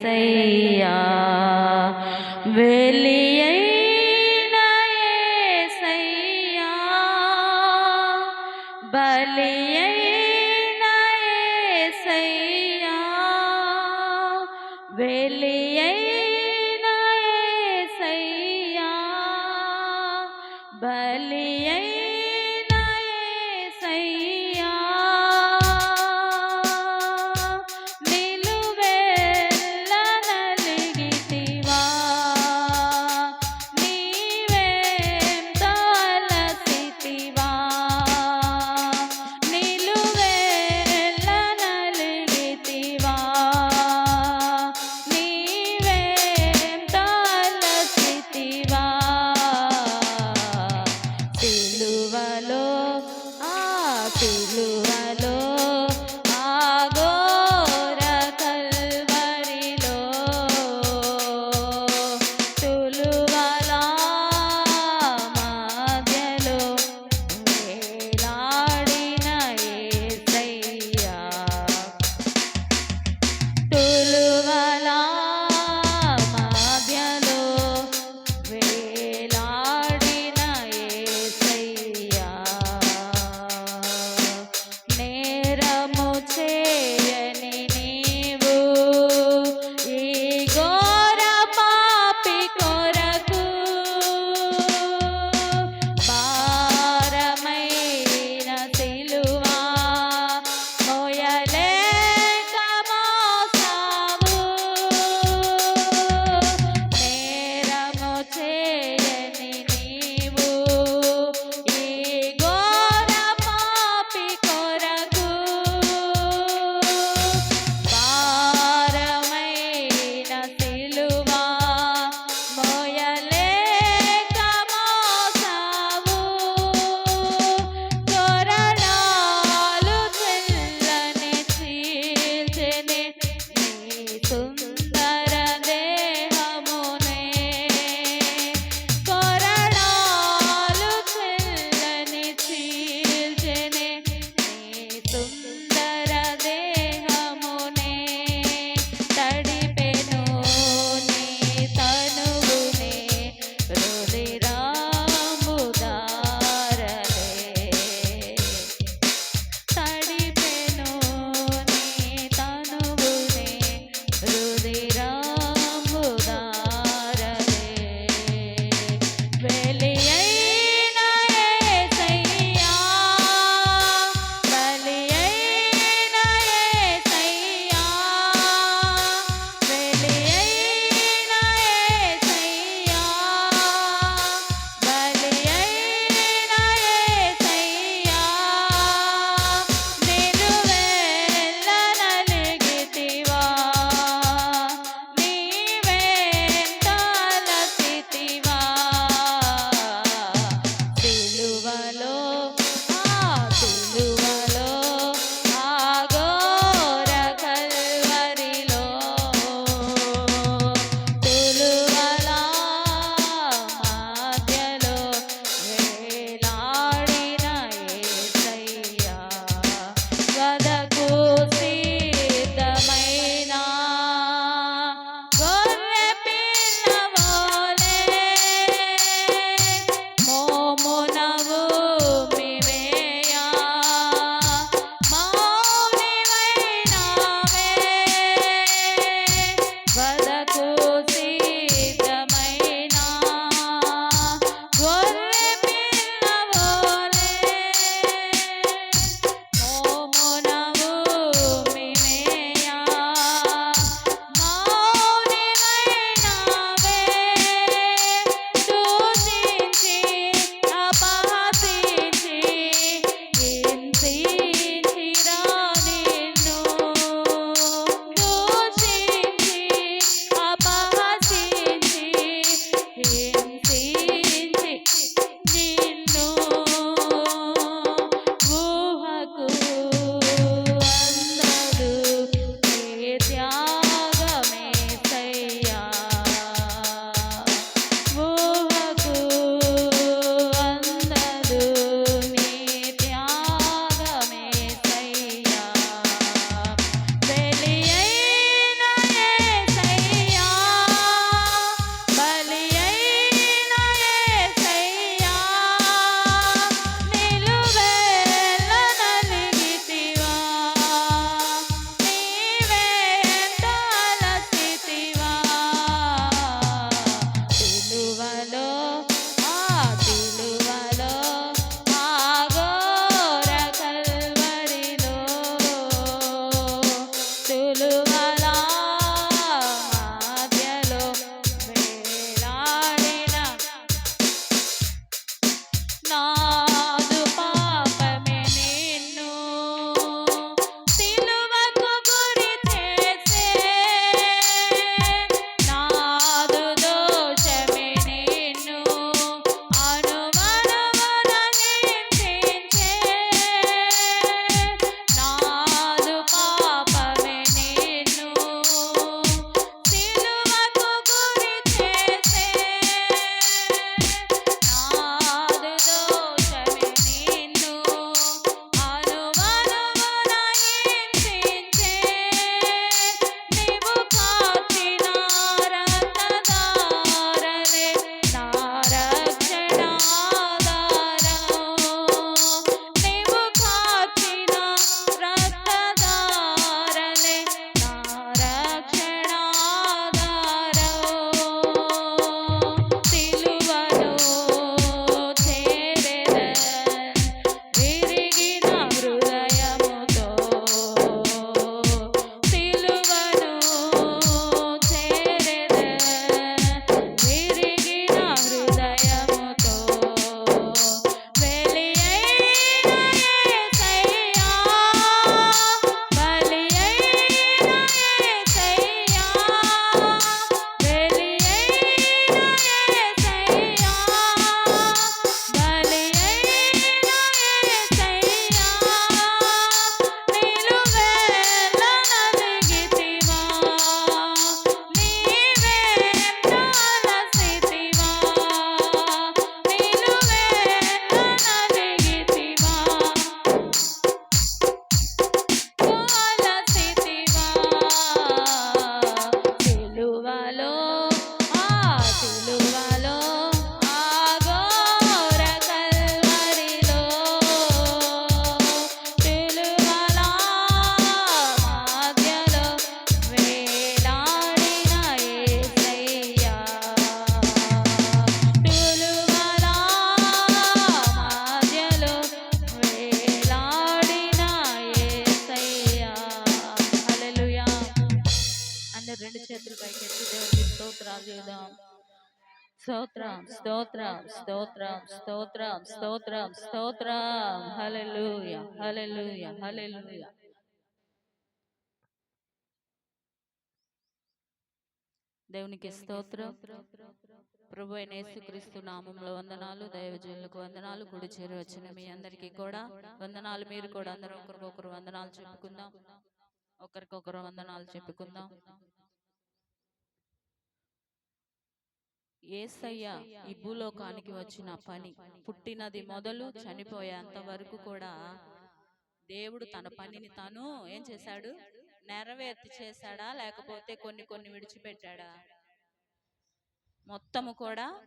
சையா வெளி స్తోత్రం స్తోత్రం స్తోత్రం స్తోత్రం. స్తోత్రం హల్లెలూయ హల్లెలూయ. దేవునికి స్తోత్రం. ప్రభు అయిన యేసుక్రీస్తు నామంలో వందనాలు దైవజనులకు వందనాలు గుడి చేరు వచ్చిన మీ అందరికీ కూడా వందనాలు. మీరు కూడా అందరూ ఒకరికొకరు వందనాలు చెప్పుకుందాం. ఒకరికొకరు వందనాలు చెప్పుకుందాం. ఏసయ్య ఈ భూలోకానికి వచ్చిన పని. పుట్టినది మొదలు చనిపోయేంత వరకు కూడా దేవుడు తన పనిని తాను ఏం చేశాడు? నెరవేర్తి చేశాడా? లేకపోతే కొన్ని కొన్ని విడిచిపెట్టాడా? మొత్తము కూడా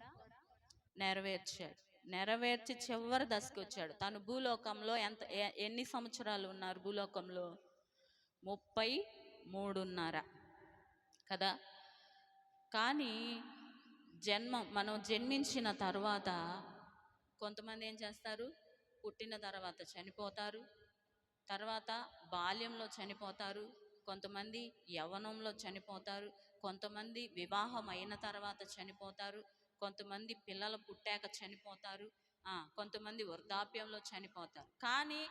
నెరవేర్చాడు. నెరవేర్చి చివరి దశకు వచ్చాడు తను భూలోకంలో ఎంత ఎన్ని సంవత్సరాలు ఉన్నారు భూలోకంలో? ముప్పై మూడున్నర. కదా? కానీ జన్మం మనం జన్మించిన తర్వాత కొంతమంది ఏం చేస్తారు? పుట్టిన తర్వాత చనిపోతారు. తర్వాత బాల్యంలో చనిపోతారు. కొంతమంది యవ్వనంలో చనిపోతారు. కొంతమంది వివాహం అయిన తర్వాత చనిపోతారు. కొంతమంది పిల్లలు పుట్టాక చనిపోతారు. కొంతమంది వృద్ధాప్యంలో చనిపోతారు. కానీ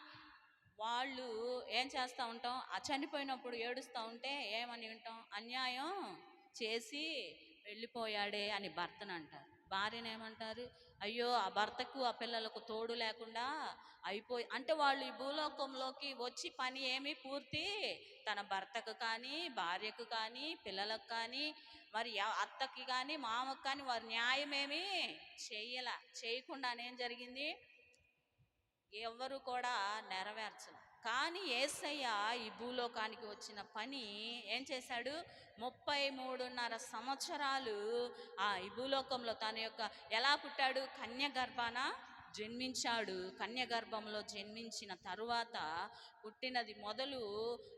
వాళ్ళు ఏం చేస్తూ ఉంటాం? ఆ చనిపోయినప్పుడు ఏడుస్తూ ఉంటే ఏమని ఉంటాం? అన్యాయం చేసి వెళ్ళిపోయాడే అని భర్తను అంటారు భార్యను ఏమంటారు అయ్యో ఆ భర్తకు ఆ పిల్లలకు తోడు లేకుండా అయిపోయి అంటే వాళ్ళు ఈ భూలోకంలోకి వచ్చి పని ఏమి పూర్తి తన భర్తకు కానీ భార్యకు కానీ పిల్లలకు కానీ మరి అత్తకి కానీ మామకు కానీ వారి న్యాయమేమి చెయ్యల చేయకుండానే ఏం జరిగింది? ఎవ్వరు కూడా నెరవేర్చరు కానీ ఏసయ్య ఈ భూలోకానికి వచ్చిన పని ఏం చేశాడు? ముప్పై మూడున్నర సంవత్సరాలు ఆ ఈ భూలోకంలో తన యొక్క ఎలా పుట్టాడు? కన్య గర్భాన జన్మించాడు కన్యగర్భంలో జన్మించిన తరువాత పుట్టినది మొదలు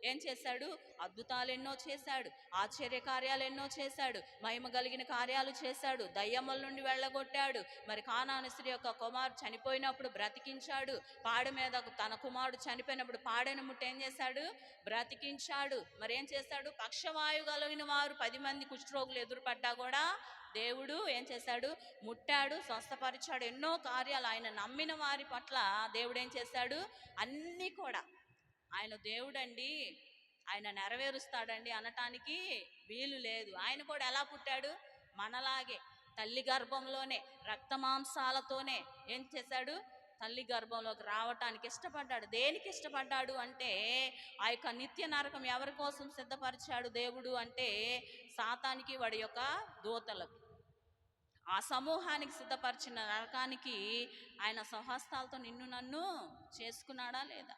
ఏం చేశాడు? అద్భుతాలు ఎన్నో చేశాడు ఆశ్చర్య కార్యాలు ఎన్నో చేశాడు మహిమ కలిగిన కార్యాలు చేశాడు దయ్యముల నుండి వెళ్ళగొట్టాడు. మరి కానాను స్త్రీ యొక్క కుమారుడు చనిపోయినప్పుడు బ్రతికించాడు. పాడు మీద తన కుమారుడు చనిపోయినప్పుడు పాడైన ముట్ట ఏం చేశాడు? బ్రతికించాడు. మరి ఏం చేశాడు? పక్షవాయు కలిగిన వారు పది మంది కుష్ఠరోగులు ఎదురుపడ్డా కూడా దేవుడు ఏం చేశాడు? ముట్టాడు స్వస్థపరిచాడు. ఎన్నో కార్యాలు ఆయన నమ్మిన వారి పట్ల దేవుడు ఏం చేశాడు? అన్నీ కూడా ఆయన దేవుడండి ఆయన నెరవేరుస్తాడండి అనటానికి వీలు లేదు. ఆయన కూడా ఎలా పుట్టాడు? మనలాగే తల్లి గర్భంలోనే రక్తమాంసాలతోనే ఏం చేశాడు? తల్లి గర్భంలోకి రావటానికి ఇష్టపడ్డాడు. దేనికి ఇష్టపడ్డాడు అంటే ఆ యొక్క నిత్య నరకం ఎవరి కోసం సిద్ధపరిచాడు దేవుడు అంటే సాతానికి వాడి యొక్క దూతలకు. ఆ సమూహానికి సిద్ధపరిచిన నరకానికి ఆయన సహస్తాలతో నిన్ను నన్ను చేసుకున్నాడా లేదా?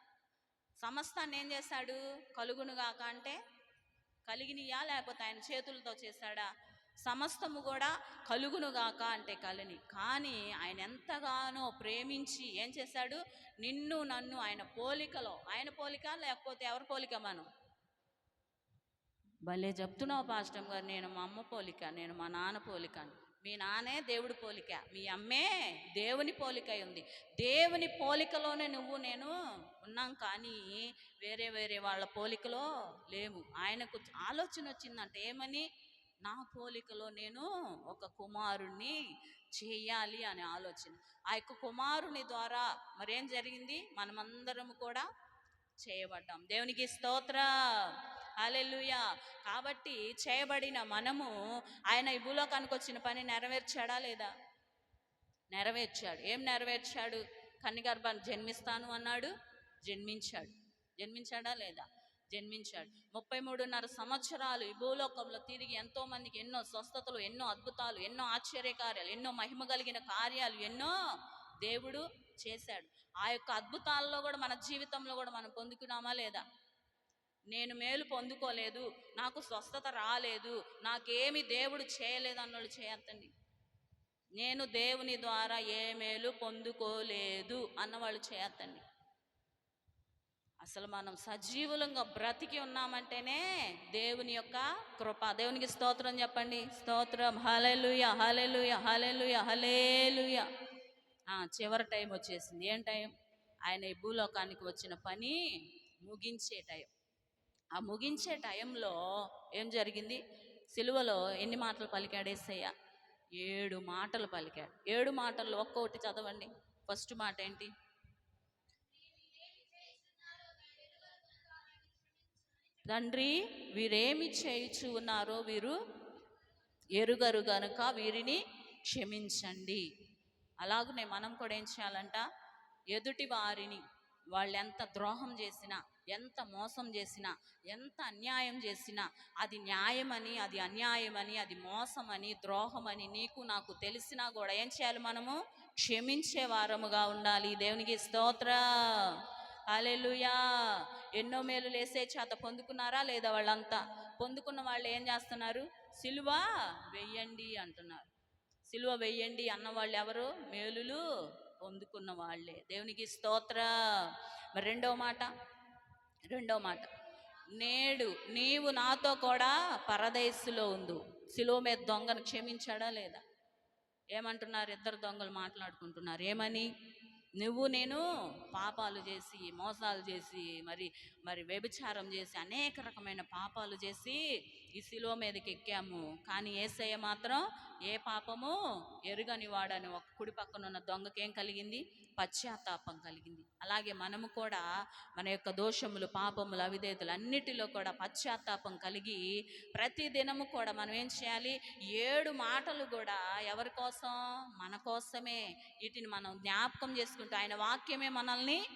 సమస్తాన్ని ఏం చేశాడు? కలుగునుగాక అంటే కలిగినయా? లేకపోతే ఆయన చేతులతో చేశాడా? సమస్తము కూడా కలుగునుగాక అంటే కలిని. కానీ ఆయన ఎంతగానో ప్రేమించి ఏం చేశాడు? నిన్ను నన్ను ఆయన పోలికలో. ఆయన పోలిక లేకపోతే ఎవరి పోలిక మనం? భలే చెప్తున్నావు పాస్టమ్ గారు. నేను మా అమ్మ పోలిక నేను మా నాన్న పోలిక అని. మీ నానే దేవుడి పోలిక మీ అమ్మే దేవుని పోలిక ఉంది. దేవుని పోలికలోనే నువ్వు నేను ఉన్నాం కానీ వేరే వేరే వాళ్ళ పోలికలో లేము ఆయనకు ఆలోచన వచ్చిందంటే ఏమని? నా పోలికలో నేను ఒక కుమారుణ్ణి చేయాలి అనే ఆలోచన. ఆ యొక్క కుమారుని ద్వారా మరేం జరిగింది? మనమందరం కూడా చేయబడ్డాం. దేవునికి స్తోత్రం. హల్లెలూయా. కాబట్టి చేయబడిన మనము ఆయన ఈ భూలోకానికి వచ్చిన పని నెరవేర్చాడా లేదా? నెరవేర్చాడు. ఏం నెరవేర్చాడు? కన్నిగర్భాన్ని జన్మిస్తాను అన్నాడు. జన్మించాడు. జన్మించాడా లేదా? జన్మించాడు. ముప్పై మూడున్నర సంవత్సరాలు ఈ భూలోకంలో తిరిగి ఎంతో మందికి ఎన్నో స్వస్థతలు ఎన్నో అద్భుతాలు ఎన్నో ఆశ్చర్యకార్యాలు ఎన్నో మహిమ కలిగిన కార్యాలు ఎన్నో దేవుడు చేశాడు. ఆ యొక్క అద్భుతాల్లో కూడా మన జీవితంలో కూడా మనం పొందుకున్నామా లేదా? నేను మేలు పొందుకోలేదు నాకు స్వస్థత రాలేదు నాకేమి దేవుడు చేయలేదు అన్నోళ్ళు చేయొద్దండి. నేను దేవుని ద్వారా ఏ మేలు పొందుకోలేదు అన్నవాళ్ళు చేయొద్దండి. అసలు మనం సజీవులంగా బ్రతికి ఉన్నామంటేనే దేవుని యొక్క కృప. దేవునికి స్తోత్రం చెప్పండి. స్తోత్రం. హలెలుయ హలెలుయ హలెలుయ హలేలుయ చివరి టైం వచ్చేసింది. ఏం టైం? ఆయన ఈ భూలోకానికి వచ్చిన పని ముగించే టైం. ఆ ముగించే టైంలో ఏం జరిగింది? సిలువలో ఎన్ని మాటలు పలికాడు ఏసయ్య? ఏడు మాటలు పలికాడు. ఏడు మాటల్లో ఒక్కొక్కటి చదవండి. ఫస్ట్ మాట ఏంటి? తండ్రి వీరేమి చేయుచు ఉన్నారో వీరు ఎరుగరు గనుక వీరిని క్షమించండి. అలాగనే మనం కూడా ఏం చేయాలంట? ఎదుటి వారిని వాళ్ళు ఎంత ద్రోహం చేసినా ఎంత మోసం చేసినా ఎంత అన్యాయం చేసినా అది న్యాయమని అది అన్యాయమని అది మోసమని ద్రోహమని నీకు నాకు తెలిసినా కూడా ఏం చేయాలి మనము? క్షమించే వారముగా ఉండాలి. దేవునికి స్తోత్ర. అలెలుయా ఎన్నో మేలు లేసే చేత పొందుకున్నారా లేదా వాళ్ళంతా? పొందుకున్న వాళ్ళు ఏం చేస్తున్నారు? సిలువ వెయ్యండి అంటున్నారు. సిలువ వెయ్యండి అన్న వాళ్ళు ఎవరు? మేలులు పొందుకున్న వాళ్ళే. దేవునికి స్తోత్ర. మరి రెండో మాట రెండవ మాట. నేడు నీవు నాతో కూడా పరదేశులో ఉండు. శిలో మీద దొంగను క్షమించాడా లేదా? ఏమంటున్నారు? ఇద్దరు దొంగలు మాట్లాడుకుంటున్నారు. ఏమని? నువ్వు నేను పాపాలు చేసి మోసాలు చేసి మరి మరి వ్యభిచారం చేసి అనేక రకమైన పాపాలు చేసి ఈ శిలువ మీదకి ఎక్కాము. కానీ ఏసయ్య మాత్రం ఏ పాపము ఎరుగని వాడని ఒక కుడి పక్కన ఉన్న దొంగకి ఏం కలిగింది? పశ్చాత్తాపం కలిగింది. అలాగే మనము కూడా మన యొక్క దోషములు పాపములు అవిధేతలు అన్నిటిలో కూడా పశ్చాత్తాపం కలిగి ప్రతి దినము కూడా మనం ఏం చేయాలి? ఏడు మాటలు కూడా ఎవరి కోసం? మన కోసమే. వీటిని మనం జ్ఞాపకం చేసుకుంటూ ఆయన వాక్యమే మనల్ని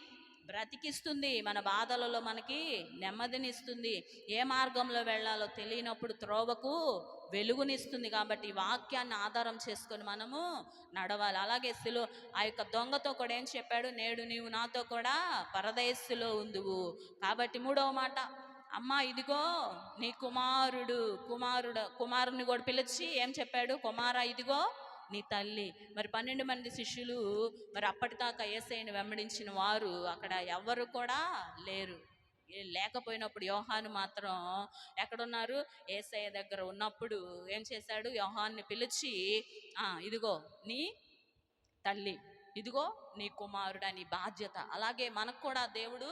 బ్రతికిస్తుంది మన బాధలలో మనకి నెమ్మదినిస్తుంది. ఏ మార్గంలో వెళ్ళాలో తెలియనప్పుడు త్రోవకు వెలుగునిస్తుంది కాబట్టి వాక్యాన్ని ఆధారం చేసుకొని మనము నడవాలి. అలాగే సిలో ఆ యొక్క దొంగతో కూడా ఏం చెప్పాడు? నేడు నీవు నాతో కూడా పరదేశులో ఉందువు. కాబట్టి మూడవ మాట అమ్మా ఇదిగో నీ కుమారుడు కుమారుడు కుమారుని కూడా పిలిచి ఏం చెప్పాడు? కుమార ఇదిగో నీ తల్లి. మరి పన్నెండు మంది శిష్యులు మరి అప్పటిదాకా ఏసైని వెంబడించిన వారు అక్కడ ఎవ్వరు కూడా లేరు. లేకపోయినప్పుడు యోహాను మాత్రం ఎక్కడున్నారు? ఏసయ్య దగ్గర ఉన్నప్పుడు ఏం చేశాడు? యోహాన్ని పిలిచి ఇదిగో నీ తల్లి ఇదిగో నీ కుమారుడు నీ బాధ్యత. అలాగే మనకు కూడా దేవుడు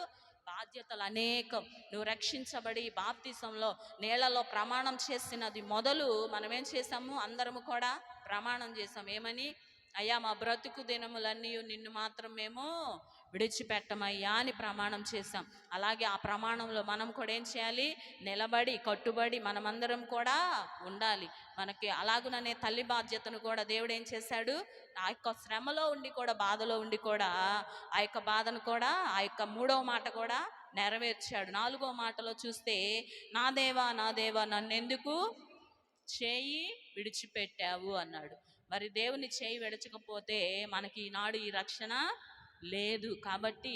బాధ్యతలు అనేకం. నువ్వు రక్షించబడి బాప్తిసంలో నేలలో ప్రమాణం చేసినది మొదలు మనం ఏం చేసాము అందరము కూడా ప్రమాణం చేసాం ఏమని? అయ్యా మా బ్రతుకు దినములన్నీ నిన్ను మాత్రం మేము విడిచిపెట్టమయ్యా అని ప్రమాణం చేశాం. అలాగే ఆ ప్రమాణంలో మనం కూడా ఏం చేయాలి? నిలబడి కట్టుబడి మనమందరం కూడా ఉండాలి. మనకి అలాగుననే తల్లి బాధ్యతను కూడా దేవుడు ఏం చేశాడు? ఆ యొక్క శ్రమలో ఉండి కూడా బాధలో ఉండి కూడా ఆ యొక్క బాధను కూడా ఆ యొక్క మూడవ మాట కూడా నెరవేర్చాడు. నాలుగో మాటలో చూస్తే నా దేవా నా దేవా నన్నెందుకు చేయి విడిచిపెట్టావు అన్నాడు. మరి దేవుని చేయి విడచకపోతే మనకి ఈనాడు ఈ రక్షణ లేదు. కాబట్టి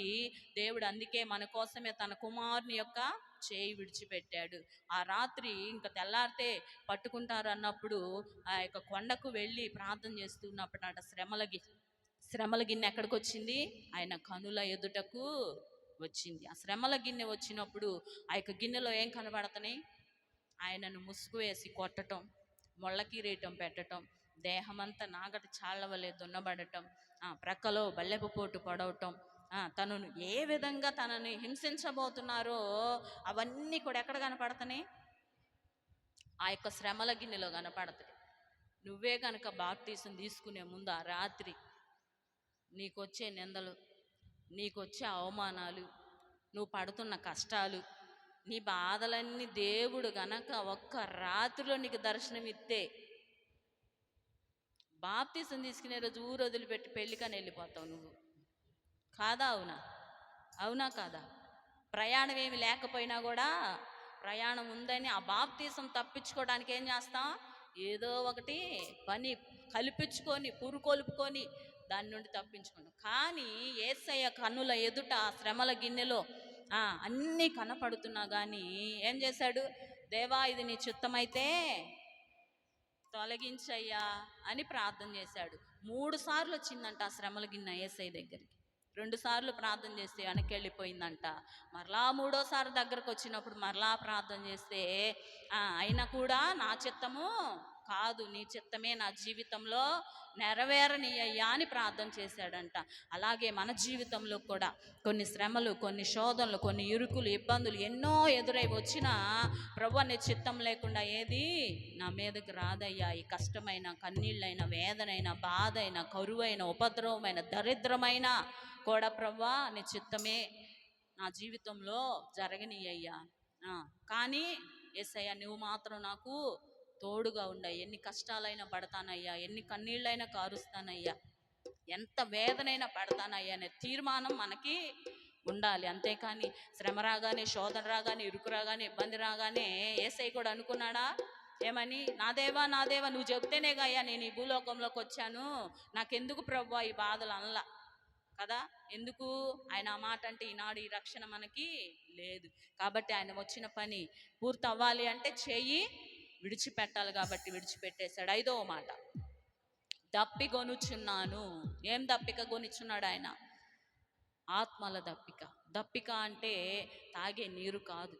దేవుడు అందుకే మన కోసమే తన కుమారుని యొక్క చేయి విడిచిపెట్టాడు. ఆ రాత్రి ఇంకా తెల్లారితే పట్టుకుంటారు అన్నప్పుడు ఆ యొక్క కొండకు వెళ్ళి ప్రార్థన చేస్తున్నప్పుడు అట శ్రమల గి శ్రమల గిన్నె ఎక్కడికి వచ్చింది ఆయన కనుల ఎదుటకు వచ్చింది. ఆ శ్రమల గిన్నె వచ్చినప్పుడు ఆ యొక్క గిన్నెలో ఏం కనబడతాయి ఆయనను ముసుగు వేసి కొట్టటం ముళ్ళ కిరీటం పెట్టటం దేహమంతా నాగటి చాళ్ళ వలె దున్నబడటం ప్రక్కలో బల్లెపు పోటు పడవటం తనను ఏ విధంగా తనని హింసించబోతున్నారో అవన్నీ కూడా ఎక్కడ కనపడతాయి ఆ యొక్క శ్రమల గిన్నెలో కనపడతాయి నువ్వే కనుక బాప్తీసం తీసుకునే ముందు ఆ రాత్రి నీకొచ్చే నిందలు నీకొచ్చే అవమానాలు నువ్వు పడుతున్న కష్టాలు నీ బాధలన్నీ దేవుడు గనక ఒక్క రాత్రిలో నీకు దర్శనం ఇస్తే బాప్తీసం తీసుకునే రోజు ఊరు వదిలిపెట్టి పెళ్ళికని వెళ్ళిపోతావు నువ్వు. కాదా అవునా? అవునా కాదా? ప్రయాణం ఏమి లేకపోయినా కూడా ప్రయాణం ఉందని ఆ బాప్తీసం తప్పించుకోవడానికి ఏం చేస్తాం? ఏదో ఒకటి పని కల్పించుకొని పురుకొలుపుకొని దాని నుండి తప్పించుకుంటాం. కానీ ఏసయ్య కన్నుల ఎదుట శ్రమల గిన్నెలో అన్నీ కనపడుతున్నా కానీ ఏం చేశాడు? దేవా ఇది నీ చిత్తమైతే తొలగించయ్యా అని ప్రార్థన చేశాడు. మూడు సార్లు వచ్చిందంట ఆ శ్రమల గిన్నె ఏసై దగ్గరికి. రెండు సార్లు ప్రార్థన చేస్తే వెనక్కి వెళ్ళిపోయిందంట మరలా మూడోసారి దగ్గరకు వచ్చినప్పుడు మరలా ప్రార్థన చేస్తే అయినా కూడా నా చిత్తము కాదు నీ చిత్తమే నా జీవితంలో నెరవేరని అయ్యా అని ప్రార్థన చేశాడంట. అలాగే మన జీవితంలో కూడా కొన్ని శ్రమలు కొన్ని శోధనలు కొన్ని ఇరుకులు ఇబ్బందులు ఎన్నో ఎదురై వచ్చినా ప్రభు నీ చిత్తం లేకుండా ఏది నా మీదకి రాదయ్యా. ఈ కష్టమైన కన్నీళ్ళైన వేదనైన బాధైన కరువైన ఉపద్రవమైన దరిద్రమైన కూడా ప్రభా నీ చిత్తమే నా జీవితంలో జరగనియ్యా కానీ కానీ అయ్యా నువ్వు మాత్రం నాకు తోడుగా ఉండయి. ఎన్ని కష్టాలైనా పడతానయ్యా ఎన్ని కన్నీళ్ళైనా కారుస్తానయ్యా ఎంత వేదనైనా పడతానయ్యా అనే తీర్మానం మనకి ఉండాలి. అంతేకాని శ్రమ రాగానే శోధన రాగానే ఇరుకు రాగానే ఇబ్బంది రాగానే ఏసై కూడా అనుకున్నాడా? ఏమని? నా దేవా నా దేవా నువ్వు చెప్తేనే గయ్యా నేను ఈ భూలోకంలోకి వచ్చాను. నాకెందుకు ప్రభు ఈ బాధలు అనలా? కదా? ఎందుకు? ఆయన ఆ మాట అంటే ఈనాడు ఈ రక్షణ మనకి లేదు. కాబట్టి ఆయన వచ్చిన పని పూర్తవ్వాలి అంటే చెయ్యి విడిచిపెట్టాలి కాబట్టి విడిచిపెట్టేశాడు. ఐదవ మాట. దప్పి కొనుచున్నాను ఏం దప్పిక? కొనిచున్నాడు ఆయన. ఆత్మల దప్పిక. దప్పిక అంటే తాగే నీరు కాదు.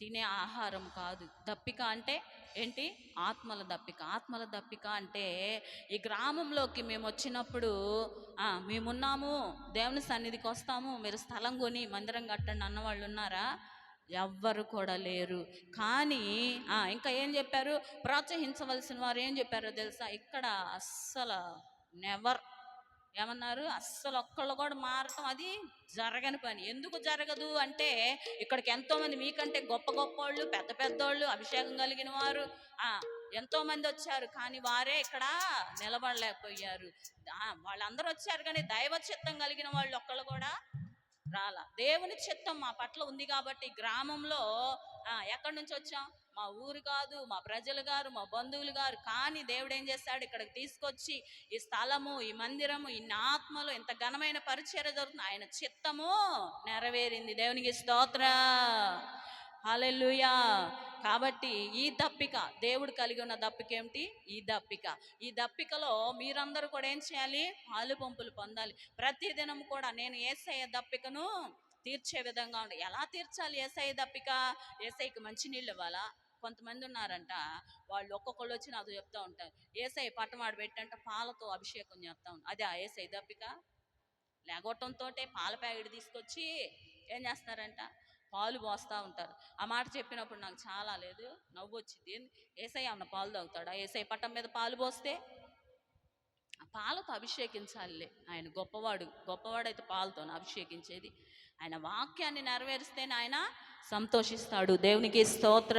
తినే ఆహారం కాదు. దప్పిక అంటే ఏంటి? ఆత్మల దప్పిక. ఆత్మల దప్పిక అంటే ఈ గ్రామంలోకి మేము వచ్చినప్పుడు మేమున్నాము దేవుని సన్నిధికి వస్తాము మీరు స్థలం కొని మందిరం కట్టండి అన్నవాళ్ళు ఉన్నారా? ఎవ్వరు కూడా లేరు. కానీ ఆ, ఇంకా ఏం చెప్పారు? ప్రోత్సహించవలసిన వారు ఏం చెప్పారో తెలుసా? ఇక్కడ అస్సలు నెవర్ ఏమన్నారు? అస్సలు ఒక్కళ్ళు కూడా మారటం అది జరగని పని. ఎందుకు జరగదు అంటే ఇక్కడికి ఎంతోమంది మీకంటే గొప్ప గొప్ప వాళ్ళు పెద్ద పెద్దోళ్ళు అభిషేకం కలిగిన వారు ఆ ఎంతో మంది వచ్చారు. కానీ వారే ఇక్కడ నిలబడలేకపోయారు. వాళ్ళందరూ వచ్చారు కానీ దైవ చిత్తం కలిగిన వాళ్ళు ఒక్కళ్ళు కూడా రాలా. దేవుని చిత్తం మా పట్ల ఉంది కాబట్టి గ్రామంలో ఎక్కడి నుంచి వచ్చాం? మా ఊరు కాదు మా ప్రజలు గారు మా బంధువులు గారు. కానీ దేవుడు ఏం చేశాడు ఇక్కడికి తీసుకొచ్చి ఈ స్థలము ఈ మందిరము ఇన్ని ఆత్మలు ఇంత ఘనమైన పరిచయం జరుగుతుంది. ఆయన చిత్తము నెరవేరింది. దేవునికి స్తోత్ర. హాలెల్లుయా. కాబట్టి ఈ దప్పిక దేవుడు కలిగి ఉన్న దప్పిక ఏమిటి? ఈ దప్పిక. ఈ దప్పికలో మీరందరూ కూడా ఏం చేయాలి? పాలు పంపులు పొందాలి. ప్రతిదినం కూడా నేను ఏసయ్య దప్పికను తీర్చే విధంగా ఉండి ఎలా తీర్చాలి ఏసఐ దప్పిక? ఏసైకి మంచినీళ్ళు ఇవ్వాలా? కొంతమంది ఉన్నారంట వాళ్ళు ఒక్కొక్కళ్ళు వచ్చి నాతో చెప్తా ఉంటారు. ఏసై పట్టమాడు పెట్టంట పాలతో అభిషేకం చేస్తా ఉంటా అదే ఆ ఏసై దప్పిక. లేగొట్టంతో పాల ప్యాకెట్ తీసుకొచ్చి ఏం చేస్తారంట? పాలు పోస్తూ ఉంటారు. ఆ మాట చెప్పినప్పుడు నాకు చాలా లేదు నవ్వు వచ్చింది ఏసై ఏమన్నా పాలు తాగుతాడా? ఏసై పట్టం మీద పాలు పోస్తే పాలతో అభిషేకించాలిలే. ఆయన గొప్పవాడు గొప్పవాడైతే పాలతో అభిషేకించేది. ఆయన వాక్యాన్ని నెరవేరిస్తేనే ఆయన సంతోషిస్తాడు. దేవునికి స్తోత్ర.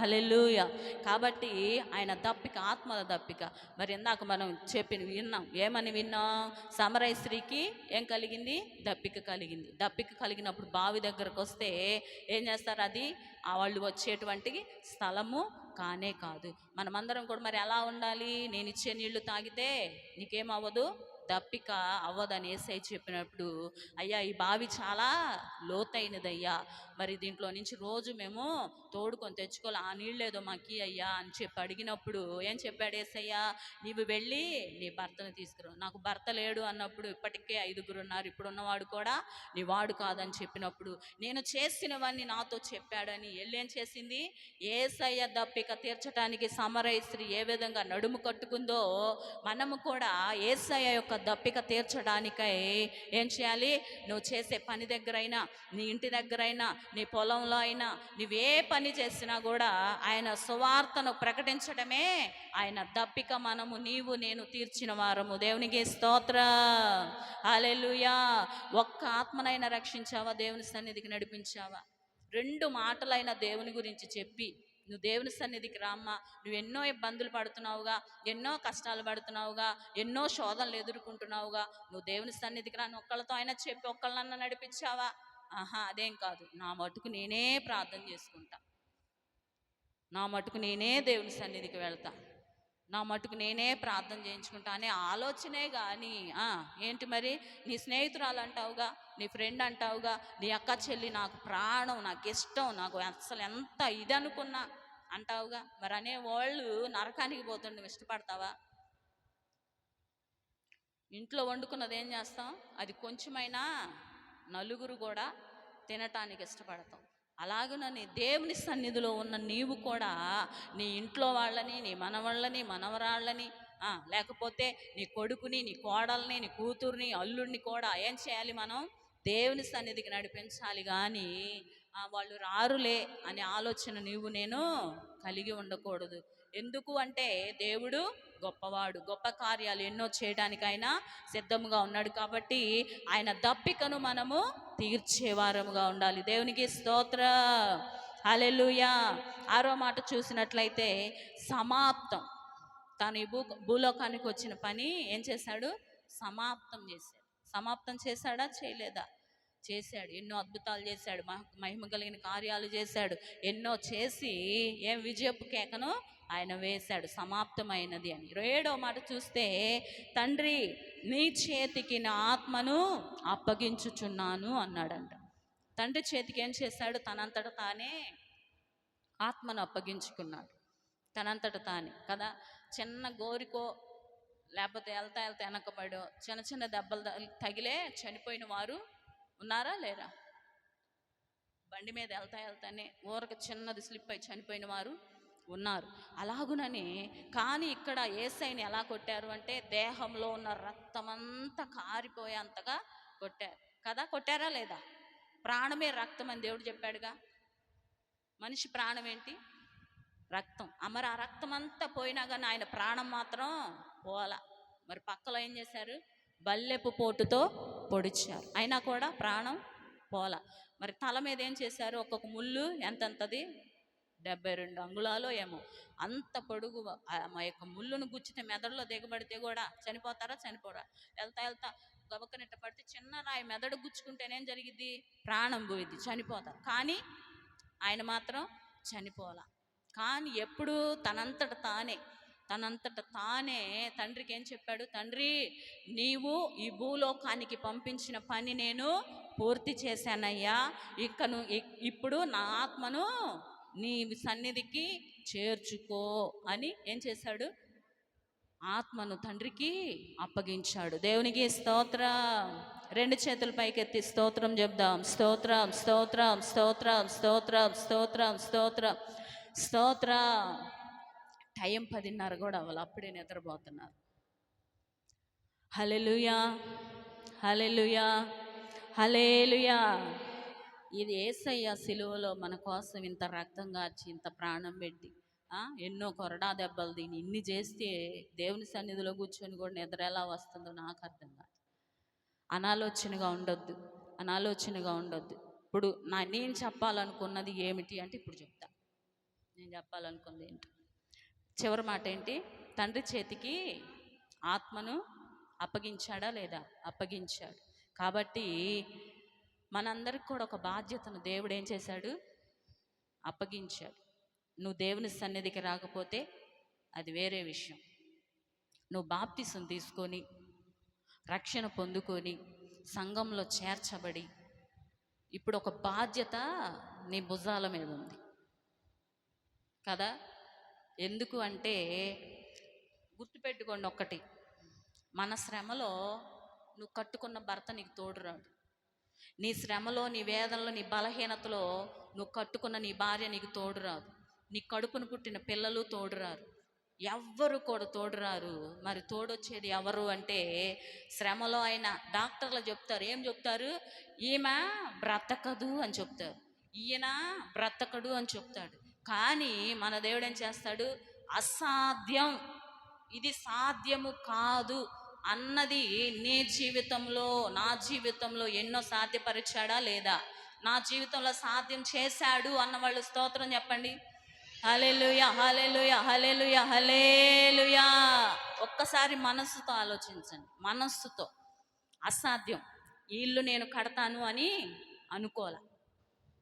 హలెలుయ కాబట్టి ఆయన దప్పిక ఆత్మల దప్పిక మరి ఇందాక మనం చెప్పిన విన్నాం. ఏమని విన్నాం? సమరయ స్త్రీకి ఏం కలిగింది? దప్పిక కలిగింది. దప్పిక కలిగినప్పుడు బావి దగ్గరకు వస్తే ఏం చేస్తారు అది? వాళ్ళు వచ్చేటువంటి స్థలము కానే కాదు. మనమందరం కూడా మరి ఎలా ఉండాలి? నేను ఇచ్చే నీళ్ళు తాగితే నీకేమవ్వదు దప్పిక అవ్వదని ఏసై చెప్పినప్పుడు అయ్యా ఈ బావి చాలా లోతైనదయ్యా. మరి దీంట్లో నుంచి రోజు మేము తోడుకొని తెచ్చుకోవాలి. ఆ నీళ్ళేదో మాకి అయ్యా అని చెప్పి అడిగినప్పుడు ఏం చెప్పాడు ఏసయ్యా? నీవు వెళ్ళి నీ భర్తను తీసుకురా. నాకు భర్త లేడు అన్నప్పుడు ఇప్పటికే ఐదుగురు ఉన్నారు. ఇప్పుడు ఉన్నవాడు కూడా నీ వాడు కాదని చెప్పినప్పుడు నేను చేసినవన్నీ నాతో చెప్పాడని వెళ్ళేం చేసింది? ఏసయ్య దప్పిక తీర్చడానికి సమరయ స్త్రీ ఏ విధంగా నడుము కట్టుకుందో మనము కూడా ఏసయ్య యొక్క దప్పిక తీర్చడానికై ఏం చేయాలి? నువ్వు చేసే పని దగ్గరైనా నీ ఇంటి దగ్గరైనా నీ పొలంలో అయినా నువ్వే పని చేసినా కూడా ఆయన సువార్తను ప్రకటించడమే ఆయన దప్పిక మనము నీవు నేను తీర్చిన వారము. దేవునికి స్తోత్ర. అలెలుయా ఒక్క ఆత్మనైనా రక్షించావా? దేవుని సన్నిధికి నడిపించావా? రెండు మాటలైన దేవుని గురించి చెప్పి నువ్వు దేవుని సన్నిధికి రామ్మా. నువ్వు ఎన్నో ఇబ్బందులు పడుతున్నావుగా ఎన్నో కష్టాలు పడుతున్నావుగా ఎన్నో శోధనలు ఎదుర్కొంటున్నావుగా. నువ్వు దేవుని సన్నిధికి రాని ఒక్కళ్ళతో అయినా చెప్పి ఒక్కళ్ళన్నా నడిపించావా? ఆహా అదేం కాదు. నా మటుకు నేనే ప్రార్థన చేసుకుంటా. నా మటుకు నేనే దేవుని సన్నిధికి వెళ్తా. నా మటుకు నేనే ప్రార్థన చేయించుకుంటా అనే ఆలోచనే కానీ ఏంటి మరి? నీ స్నేహితురాలు అంటావుగా నీ ఫ్రెండ్ అంటావుగా నీ అక్క చెల్లి నాకు ప్రాణం నాకు ఇష్టం నాకు అసలు ఎంత ఇది అనుకున్నా అంటావుగా? మరి అనే వాళ్ళు నరకానికి పోతుండే నువ్వు ఇష్టపడతావా? ఇంట్లో వండుకున్నది ఏం చేస్తాం? అది కొంచెమైనా నలుగురు కూడా తినటానికి ఇష్టపడతాం. అలాగనని దేవుని సన్నిధిలో ఉన్న నీవు కూడా నీ ఇంట్లో వాళ్ళని నీ మనవాళ్ళని మనవరాళ్ళని లేకపోతే నీ కొడుకుని నీ కోడల్ని నీ కూతుర్ని అల్లుడిని కూడా ఏం చేయాలి మనం? దేవుని సన్నిధికి నడిపించాలి కానీ వాళ్ళు రారులే అనే ఆలోచన నీవు నేను కలిగి ఉండకూడదు. ఎందుకు అంటే దేవుడు గొప్పవాడు. గొప్ప కార్యాలు ఎన్నో చేయడానికైనా సిద్ధముగా ఉన్నాడు కాబట్టి ఆయన దప్పికను మనము తీర్చేవారముగా ఉండాలి. దేవునికి స్తోత్ర. హల్లెలూయా. ఆరో మాట చూసినట్లయితే సమాప్తం. తను ఈ భూ భూలోకానికి వచ్చిన పని ఏం చేశాడు? సమాప్తం చేశాడు. సమాప్తం చేశాడా? చేయలేదా? చేశాడు. ఎన్నో అద్భుతాలు చేశాడు. మహ- మహిమ కలిగిన కార్యాలు చేశాడు. ఎన్నో చేసి ఏం విజయపు కేకను ఆయన వేశాడు సమాప్తమైనది అని. ఏడో మాట చూస్తే తండ్రి నీ చేతికి నా ఆత్మను అప్పగించుచున్నాను అన్నాడంట. తండ్రి చేతికి ఏం చేశాడు? తనంతట తానే ఆత్మను అప్పగించుకున్నాడు. తనంతట తానే కదా? చిన్న గోరికో లేకపోతే వెళ్తా వెళ్తా వెనకబడో చిన్న చిన్న దెబ్బలు తగిలి- తగిలే చనిపోయిన వారు ఉన్నారా లేరా? బండి మీద వెళ్తా వెళ్తానే ఊరక చిన్నది స్లిప్ అయి చనిపోయిన వారు ఉన్నారు. అలాగునని కానీ ఇక్కడ ఏసైని ఎలా కొట్టారు అంటే దేహంలో ఉన్న రక్తమంతా కారిపోయేంతగా కొట్టారు. కదా? కొట్టారా లేదా? ప్రాణమే రక్తం అని దేవుడు చెప్పాడుగా. మనిషి ప్రాణం ఏంటి? రక్తం. ఆ మరి ఆ రక్తం అంతా పోయినా కానీ ఆయన ప్రాణం మాత్రం పోల మరి పక్కలో ఏం చేశారు? బల్లెపు పోటుతో పొడిచారు. అయినా కూడా ప్రాణం పోల మరి తల మీద ఏం చేశారు? ఒక్కొక్క ముళ్ళు ఎంతెంతది? డెబ్బై రెండు అంగుళాలు ఏమో. అంత పొడుగు మా యొక్క ముళ్ళును గుచ్చితే మెదడులో దిగబడితే కూడా చనిపోతారా చనిపోరా? వెళ్తా వెళ్తా గబక్కనిట్ట పడితే చిన్న రాయి మెదడు గుచ్చుకుంటేనేం జరిగిద్ది? ప్రాణం పోయిద్ది చనిపోతారు. కానీ ఆయన మాత్రం చనిపోలా కానీ ఎప్పుడు తనంతట తానే తనంతట తానే తండ్రికి ఏం చెప్పాడు? తండ్రి నీవు ఈ భూలోకానికి పంపించిన పని నేను పూర్తి చేశానయ్యా. ఇక్కను ఇ- ఇప్పుడు నా ఆత్మను నీ సన్నిధికి చేర్చుకో అని ఏం చేశాడు? ఆత్మను తండ్రికి అప్పగించాడు. దేవునికి స్తోత్ర. రెండు చేతుల పైకెత్తి స్తోత్రం చెప్దాం. స్తోత్రం స్తోత్రం స్తోత్రం స్తోత్రం స్తోత్రం స్తోత్రం స్తోత్ర. టైం పదిన్నర కూడా అవ్వాలి. అప్పుడే నిద్రపోతున్నారు. హలెలుయా హలెలుయా హలేలుయా ఇది ఏసయ్య సిలువలో మన కోసం ఇంత రక్తం కార్చి ఇంత ప్రాణం పెట్టి ఎన్నో కొరడా దెబ్బలు తిని ఇన్ని చేస్తే దేవుని సన్నిధిలో కూర్చొని కూడా నిద్ర ఎలా వస్తుందో నాకు అర్థం కాదు. అనాలోచనగా ఉండొద్దు అనాలోచనగా ఉండొద్దు. ఇప్పుడు నా నేను చెప్పాలనుకున్నది ఏమిటి అంటే ఇప్పుడు చెప్తా. నేను చెప్పాలనుకుంది ఏంటి? చివరి మాట ఏంటి? తండ్రి చేతికి ఆత్మను అప్పగించాడా లేదా? అప్పగించాడు. కాబట్టి మనందరికి కూడా ఒక బాధ్యతను దేవుడు ఏం చేశాడు? అప్పగించాడు. నువ్వు దేవుని సన్నిధికి రాకపోతే అది వేరే విషయం. నువ్వు బాప్తిసం తీసుకొని రక్షణ పొందుకొని సంఘంలో చేర్చబడి ఇప్పుడు ఒక బాధ్యత నీ భుజాల మీద ఉంది. కదా? ఎందుకు అంటే గుర్తుపెట్టుకోండి ఒక్కటి. మన శ్రమలో నువ్వు కట్టుకున్న భర్త నీకు తోడురాడు. నీ శ్రమలో నీ వేదనలో నీ బలహీనతలో నువ్వు కట్టుకున్న నీ భార్య నీకు తోడురాదు. నీ కడుపును పుట్టిన పిల్లలు తోడురారు. ఎవ్వరు కూడా తోడురారు. మరి తోడొచ్చేది ఎవరు అంటే శ్రమలో అయినా డాక్టర్లు చెప్తారు. ఏం చెప్తారు? ఈమె బ్రతకదు అని చెప్తారు. ఈయన బ్రతకడు అని చెప్తాడు. కానీ మన దేవుడు ఏం చేస్తాడు? అసాధ్యం. ఇది సాధ్యము కాదు. అన్నది నీ జీవితంలో నా జీవితంలో ఎన్నో సాధ్యపరిచాడా లేదా? నా జీవితంలో సాధ్యం చేశాడు అన్న వాళ్ళు స్తోత్రం చెప్పండి. హలేలుయ హలేలుయ హలేలుయ హలేలుయా ఒక్కసారి మనస్సుతో ఆలోచించండి. మనస్సుతో. అసాధ్యం. ఈ ఇల్లు నేను కడతాను అని అనుకోలే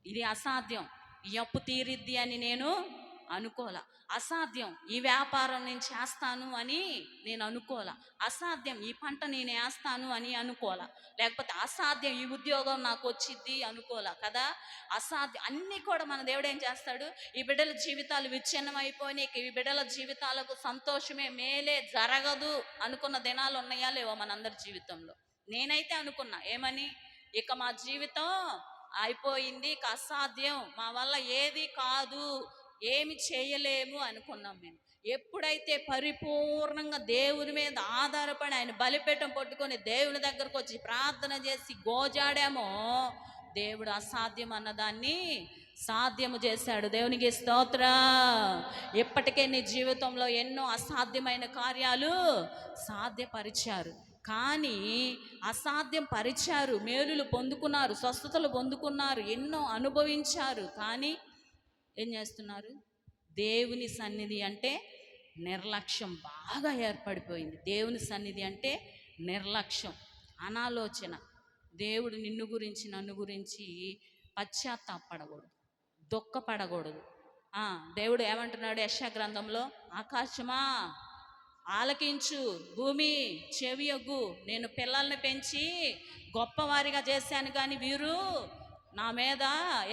ఇది అసాధ్యం. ఈ అప్పు తీరిద్ది అని నేను అనుకోలే అసాధ్యం. ఈ వ్యాపారం నేను చేస్తాను అని నేను అనుకోలే అసాధ్యం. ఈ పంట నేను వేస్తాను అని అనుకోలే లేకపోతే అసాధ్యం. ఈ ఉద్యోగం నాకు వచ్చిద్ది అనుకోలే కదా? అసాధ్యం. అన్నీ కూడా మన దేవుడు ఏం చేస్తాడు? ఈ బిడ్డల జీవితాలు విచ్ఛిన్నమైపోయి ఈ బిడ్డల జీవితాలకు సంతోషమే మేలే జరగదు అనుకున్న దినాలు ఉన్నాయా లేవో మనందరి జీవితంలో? నేనైతే అనుకున్నా. ఏమని? ఇక మా జీవితం అయిపోయింది. ఇక అసాధ్యం. మా వల్ల ఏది కాదు. ఏమి చేయలేము అనుకున్నాం మేము. ఎప్పుడైతే పరిపూర్ణంగా దేవుని మీద ఆధారపడి ఆయన బలిపీఠం పట్టుకొని దేవుని దగ్గరకు వచ్చి ప్రార్థన చేసి గోజాడామో దేవుడు అసాధ్యం అన్నదాన్ని సాధ్యము చేశాడు. దేవునికి స్తోత్ర. ఇప్పటికే నీ జీవితంలో ఎన్నో అసాధ్యమైన కార్యాలు సాధ్యపరిచారు. కానీ అసాధ్యం పరిచారు మేలులు పొందుకున్నారు స్వస్థతలు పొందుకున్నారు ఎన్నో అనుభవించారు. కానీ ఏం చేస్తున్నారు? దేవుని సన్నిధి అంటే నిర్లక్ష్యం బాగా ఏర్పడిపోయింది. దేవుని సన్నిధి అంటే నిర్లక్ష్యం అనాలోచన. దేవుడు నిన్ను గురించి నన్ను గురించి పశ్చాత్తాపడకూడదు దుఃఖపడకూడదు. దేవుడు ఏమంటున్నాడు యశా గ్రంథంలో? ఆకాశమా ఆలకించు భూమి చెవియొగ్గు నేను పిల్లల్ని పెంచి గొప్పవారిగా చేశాను కానీ వీరు నా మీద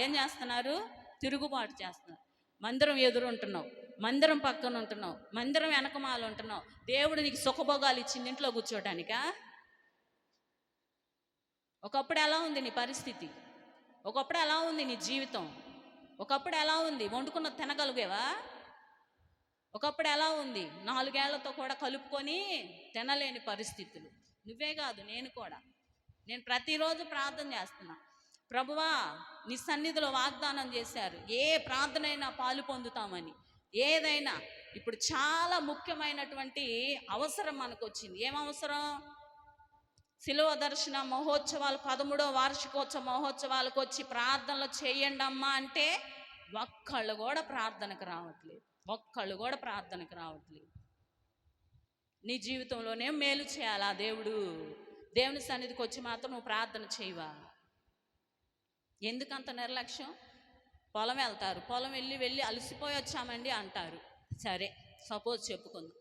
ఏం చేస్తున్నారు? తిరుగుబాటు చేస్తున్నారు. మందిరం ఎదురు ఉంటున్నావు మందిరం పక్కన ఉంటున్నావు మందిరం వెనకమాల ఉంటున్నావు. దేవుడు నీకు సుఖభోగాలు ఇచ్చింది ఇంట్లో కూర్చోటానికా? ఒకప్పుడు ఎలా ఉంది నీ పరిస్థితి? ఒకప్పుడు ఎలా ఉంది నీ జీవితం? ఒకప్పుడు ఎలా ఉంది? వండుకున్న తినగలిగేవా? ఒకప్పుడు ఎలా ఉంది? నాలుగేళ్ళతో కూడా కలుపుకొని తినలేని పరిస్థితులు. నువ్వే కాదు నేను కూడా. నేను ప్రతిరోజు ప్రార్థన చేస్తున్నా. ప్రభువా నీ సన్నిధిలో వాగ్దానం చేశారు. ఏ ప్రార్థన అయినా పాలు పొందుతామని. ఏదైనా ఇప్పుడు చాలా ముఖ్యమైనటువంటి అవసరం మనకు వచ్చింది ఏం అవసరం శిలువ దర్శన మహోత్సవాలు పదమూడవ వార్షికోత్సవ మహోత్సవాలకు వచ్చి ప్రార్థనలు చేయండి అమ్మా అంటే ఒక్కళ్ళు కూడా ప్రార్థనకు రావట్లేదు. ఒక్కళ్ళు కూడా ప్రార్థనకు రావట్లేదు. నీ జీవితంలోనే మేలు చేయాలా దేవుడు. దేవుని సన్నిధికి వచ్చి మాత్రం నువ్వు ప్రార్థన చేయవా? ఎందుకంత నిర్లక్ష్యం? పొలం వెళ్తారు. పొలం వెళ్ళి వెళ్ళి అలసిపోయి వచ్చామండి అంటారు. సరే సపోజ్ చెప్పుకుందాం.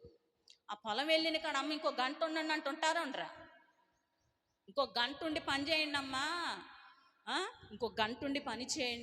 ఆ పొలం వెళ్ళిన కాడ అమ్మ ఇంకో గంట ఉండండి అంటుంటారు ఉండరా ఇంకో గంట ఉండి పని చేయండి అమ్మా ఇంకో గంట ఉండి పని చేయండి.